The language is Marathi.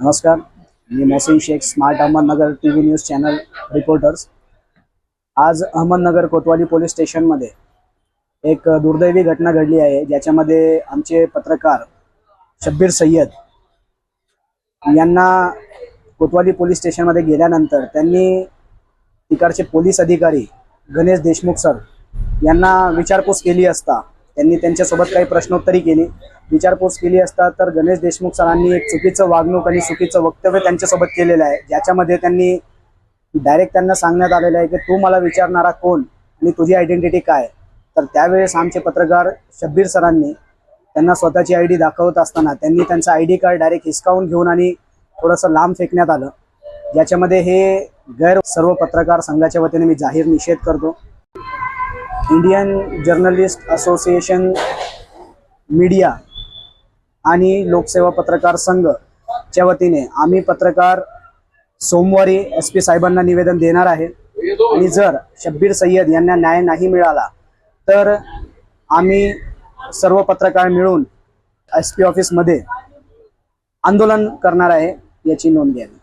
नमस्कार मी Mohsin Shaikh smart Ahmednagar T V news channel reporters. आज अहमदनगर कोतवाली पोलीस स्टेशनमध्ये एक दुर्दैवी घटना घडली आहे ज्याच्यामध्ये आमचे पत्रकार शब्बीर सय्यद यांना कोतवाली पोलीस स्टेशनमध्ये गेल्यानंतर त्यांनी तिकडचे पोलीस अधिकारी गणेश देशमुख सर यांना विचारपूस केली असता त्यांनी त्यांच्यासोबत काही प्रश्नोत्तरी केली. विचारपूस केली असता तर गणेश देशमुख सरांनी एक चुकीचं वागणूक आणि चुकीचं वक्तव्य त्यांच्यासोबत केलेलं आहे. ज्याच्यामध्ये त्यांनी डायरेक्ट त्यांना सांगण्यात आलेलं आहे की तू मला विचारणारा कोण आणि तुझी आयडेंटिटी काय? तर त्यावेळेस आमचे पत्रकार शब्बीर सरांनी त्यांना स्वतःची आय डी दाखवत असताना त्यांनी त्यांचं आय डी कार्ड डायरेक्ट हिसकावून घेऊन आणि थोडंसं लांब फेकण्यात आलं. ज्याच्यामध्ये हे गैर सर्व पत्रकार संघाच्या वतीने मी जाहीर निषेध करतो. इंडियन जर्नलिस्ट असोसिएशन मीडिया आणि लोकसेवा पत्रकार संघच्या वतीने आम्ही पत्रकार सोमवारी एस पी साहेबांना निवेदन देणार आहे. आणि जर शब्बीर सय्यद यांना न्याय नाही मिळाला तर आम्ही सर्व पत्रकार मिळून एस पी ऑफिसमध्ये आंदोलन करणार आहे याची नोंद घ्यावी.